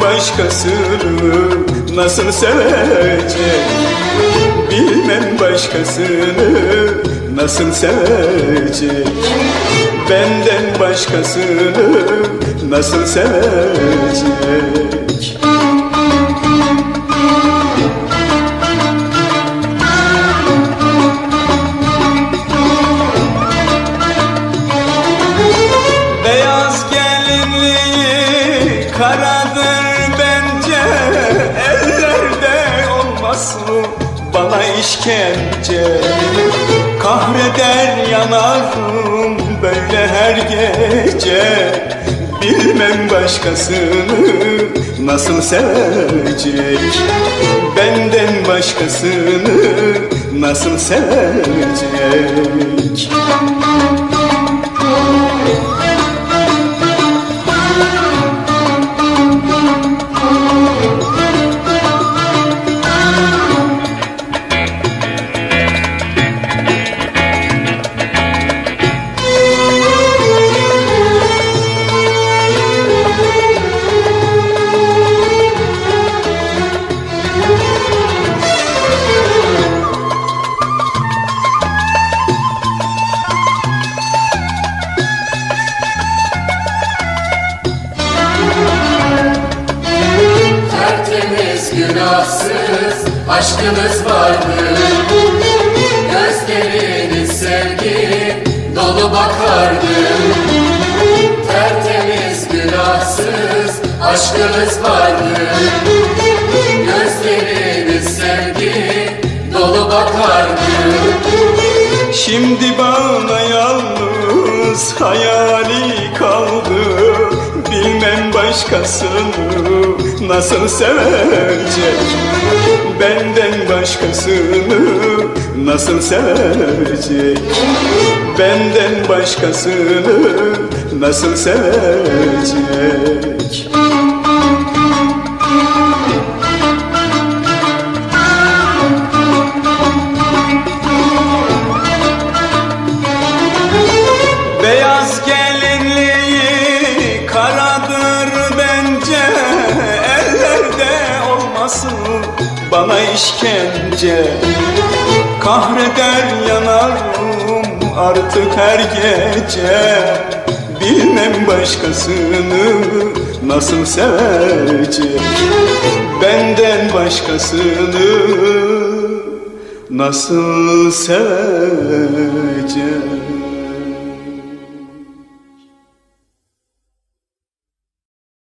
başkasını nasıl sevecek Bilmem başkasını nasıl sevecek Benden başkasını nasıl sevecek Olmasın bana işkence. Kahreder yanarım böyle her gece. Bilmem başkasını nasıl sevecek. Benden başkasını nasıl sevecek günahsız aşkınız vardı Gözleriniz sevgi dolu bakardı Tertemiz günahsız aşkınız vardı Gözleriniz sevgi dolu bakardı Şimdi bana yalnız hayali kaldı başkasını nasıl sevecek? Benden başkasını nasıl sevecek? Benden başkasını nasıl sevecek olmasın bana işkence? Kahreder yanarım artık her gece. Bilmem başkasını nasıl sevecek. Benden başkasını nasıl sevecek